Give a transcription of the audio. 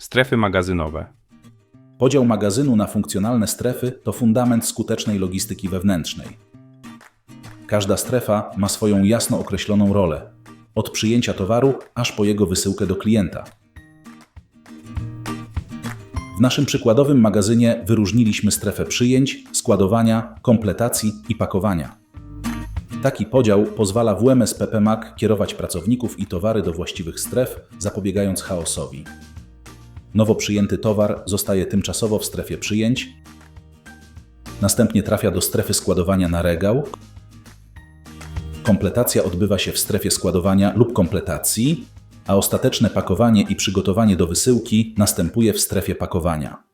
Strefy magazynowe. Podział magazynu na funkcjonalne strefy to fundament skutecznej logistyki wewnętrznej. Każda strefa ma swoją jasno określoną rolę, od przyjęcia towaru aż po jego wysyłkę do klienta. W naszym przykładowym magazynie wyróżniliśmy strefę przyjęć, składowania, kompletacji i pakowania. Taki podział pozwala WMS PP Mac kierować pracowników i towary do właściwych stref, zapobiegając chaosowi. Nowo przyjęty towar zostaje tymczasowo w strefie przyjęć, następnie trafia do strefy składowania na regał. Kompletacja odbywa się w strefie składowania lub kompletacji, a ostateczne pakowanie i przygotowanie do wysyłki następuje w strefie pakowania.